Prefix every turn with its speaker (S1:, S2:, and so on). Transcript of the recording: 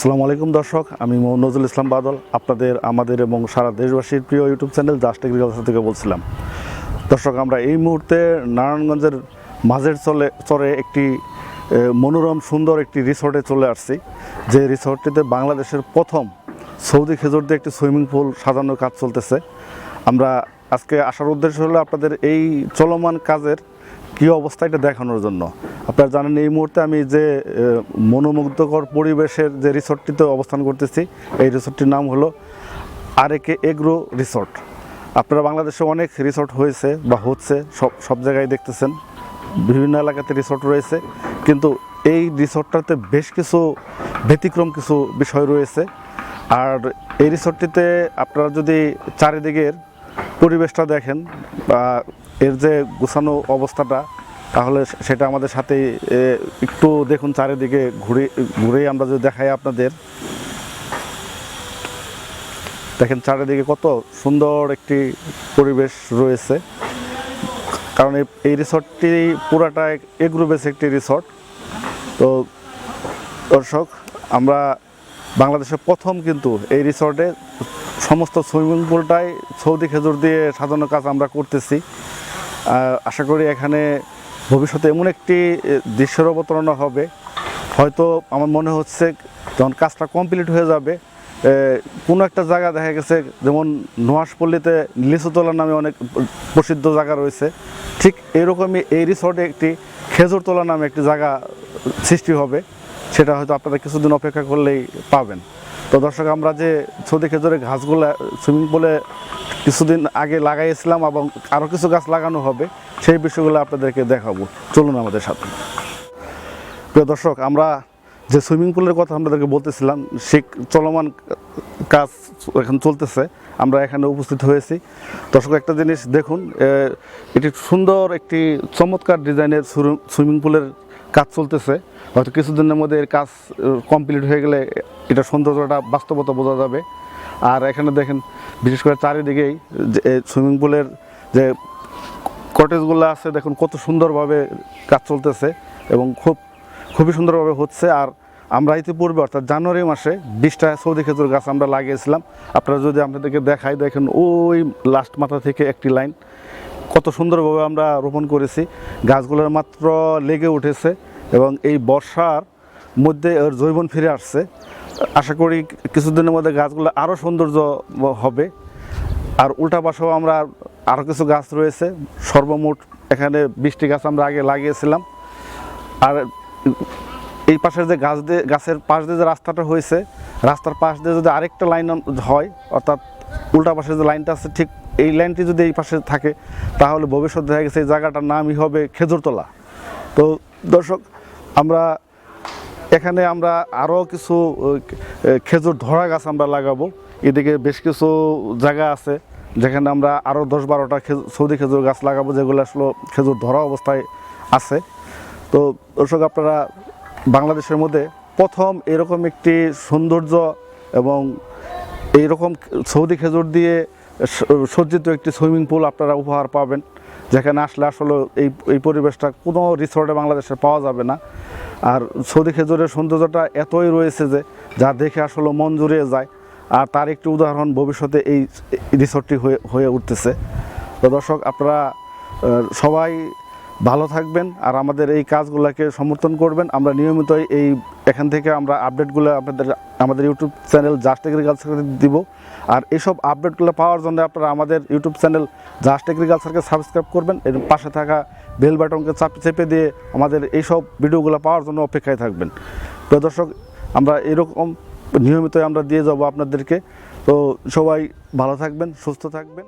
S1: আসসালামু আলাইকুম দর্শক, আমি নজরুল ইসলাম বাদল, আপনাদের, আমাদের এবং সারা দেশবাসীর প্রিয় ইউটিউব চ্যানেল জাস্ট এগ্রিকালচার থেকে বলছিলাম। দর্শক, আমরা এই মুহূর্তে নারায়ণগঞ্জের মাঝের চলে চরে একটি মনোরম, সুন্দর একটি রিসর্টে চলে আসছি। যে রিসর্টটিতে বাংলাদেশের প্রথম সৌদি খেজুর দিয়ে একটি সুইমিং পুল সাজানোর কাজ চলতেছে। আমরা আজকে আসার উদ্দেশ্য হলো আপনাদের এই চলমান কাজের কী অবস্থা এটা দেখানোর জন্য? আপনারা জানেন এই মুহূর্তে আমি যে মনোমুগ্ধকর পরিবেশের যে রিসর্টটিতে অবস্থান করতেছি, এই রিসর্টটির নাম হলো আরেকে এগ্রো রিসর্ট। আপনারা বাংলাদেশে অনেক রিসর্ট হয়েছে বা হচ্ছে, সব সব জায়গায় দেখতেছেন, বিভিন্ন এলাকাতে রিসর্ট রয়েছে, কিন্তু এই রিসর্টটাতে বেশ কিছু ব্যতিক্রম কিছু বিষয় রয়েছে। আর এই রিসর্টটিতে আপনারা যদি চারিদিকের পরিবেশটা দেখেন বা এর যে গোছানো অবস্থাটা, তাহলে সেটা আমাদের সাথে একটু দেখুন চারিদিকে ঘুরে ঘুরে আমরা যদি দেখাই আপনাদের। দেখেন চারিদিকে কত সুন্দর একটি পরিবেশ রয়েছে। কারণ এই- রিসর্টটি পুরাটা এগ্রো বেস একটি রিসর্ট। তো দর্শক, আমরা বাংলাদেশের প্রথম কিন্তু এই রিসর্টে সমস্ত সুইমিং পুলটাই সৌদি খেজুর দিয়ে সাজানোর কাজ আমরা করতেছি। আশা করি এখানে ভবিষ্যতে এমন একটি দৃশ্যের অবতারণা হবে। হয়তো আমার মনে হচ্ছে যখন কাজটা কমপ্লিট হয়ে যাবে কোনো একটা জায়গা দেখা গেছে, যেমন নোয়াশপল্লিতে লিচুতলা নামে অনেক প্রসিদ্ধ জায়গা রয়েছে। ঠিক এরকমই এই রিসর্টে একটি খেজুরতলা নামে একটি জায়গা সৃষ্টি হবে, সেটা হয়তো আপনারা কিছুদিন অপেক্ষা করলেই পাবেন। তো দর্শক, আমরা যে সৌদি খেজুরের ঘাসগুলো, সুইমিং পুলে কিছুদিন আগে লাগাইছিলাম এবং আরও কিছু গাছ লাগানো হবে, সেই বিষয়গুলো আপনাদেরকে দেখাবো। চলুন আমাদের সাথে। প্রিয় দর্শক, আমরা যে সুইমিং পুলের কথা আপনাদেরকে বলতেছিলাম সে চলমান কাজ এখন চলতেছে। আমরা এখানে উপস্থিত হয়েছি। দর্শক, একটা জিনিস দেখুন এটি সুন্দর একটি চমৎকার ডিজাইনের সুইমিং পুলের কাজ চলতেছে। হয়তো কিছুদিনের মধ্যে এর কাজ কমপ্লিট হয়ে গেলে এটা সৌন্দর্যটা বাস্তবতা বোঝা যাবে। আর এখানে দেখেন, বিশেষ করে চারিদিকেই সুইমিং পুলের যে কটেজগুলো আছে, দেখুন কত সুন্দরভাবে কাজ চলতেছে এবং খুব, খুবই সুন্দরভাবে হচ্ছে। আর আমরা ইতিপূর্বে, অর্থাৎ জানুয়ারি মাসে বিশটা সৌদি খেজুর গাছ আমরা লাগিয়েছিলাম। আপনারা যদি আপনাদেরকে দেখাই, দেখেন ওই লাস্ট মাথা থেকে একটি লাইন কত সুন্দরভাবে আমরা রোপণ করেছি। গাছগুলোর মাত্র লেগে উঠেছে এবং এই বর্ষার মধ্যে ওর জৈবন ফিরে আসছে। আশা করি কিছুদিনের মধ্যে গাছগুলো আরও সৌন্দর্য হবে। আর উল্টা পাশেও আমরা আরও কিছু গাছ রয়েছে। সর্বমোট এখানে বৃষ্টি গাছ আমরা আগে লাগিয়েছিলাম। আর এই পাশের যে গাছ দিয়ে গাছের পাশ দিয়ে যে রাস্তাটা হয়েছে, রাস্তার পাশ দিয়ে যদি আরেকটা লাইন হয়, অর্থাৎ উল্টা পাশে যে লাইনটা আছে, ঠিক এই লাইনটি যদি এই পাশে থাকে, তাহলে ভবিষ্যৎ দেখা গেছে এই জায়গাটার নামই হবে খেজুরতলা। তো দর্শক, আমরা এখানে আমরা আরও কিছু খেজুর ধরা গাছ আমরা লাগাবো। এদিকে বেশ কিছু জায়গা আছে, যেখানে আমরা আরও দশ বারোটা সৌদি খেজুর গাছ লাগাবো, যেগুলো আসলে খেজুর ধরা অবস্থায় আছে। তো দর্শক, আপনারা বাংলাদেশের মধ্যে প্রথম এরকম একটি সৌন্দর্য এবং এইরকম সৌদি খেজুর দিয়ে সজ্জিত একটি সুইমিং পুল আপনারা উপহার পাবেন, যেখানে আসলে আসলে এই এই পরিবেশটা কোনো রিসর্টে বাংলাদেশে পাওয়া যাবে না। আর সৌদি খেজুরের সৌন্দর্যটা এতই রয়েছে যে যা দেখে আসলে মন জুড়িয়ে যায়। আর তার একটি উদাহরণ ভবিষ্যতে এই রিসোর্টটি হয়ে হয়ে উঠতেছে। তো দর্শক, আপনারা সবাই ভালো থাকবেন আর আমাদের এই কাজগুলোকে সমর্থন করবেন। আমরা নিয়মিতই এই এখান থেকে আমরা আপডেটগুলো আপনাদের, আমাদের ইউটিউব চ্যানেল জাস্ট এগ্রিকালচারকে দিব। আর এইসব আপডেটগুলো পাওয়ার জন্য আপনারা আমাদের ইউটিউব চ্যানেল জাস্ট এগ্রিকালচারকে সাবস্ক্রাইব করবেন। এর পাশে থাকা বেল বাটনকে চাপ, চেপে দিয়ে আমাদের এইসব ভিডিওগুলো পাওয়ার জন্য অপেক্ষায় থাকবেন। তো দর্শক, আমরা এরকম নিয়মিতই আমরা দিয়ে যাব আপনাদেরকে। তো সবাই ভালো থাকবেন, সুস্থ থাকবেন।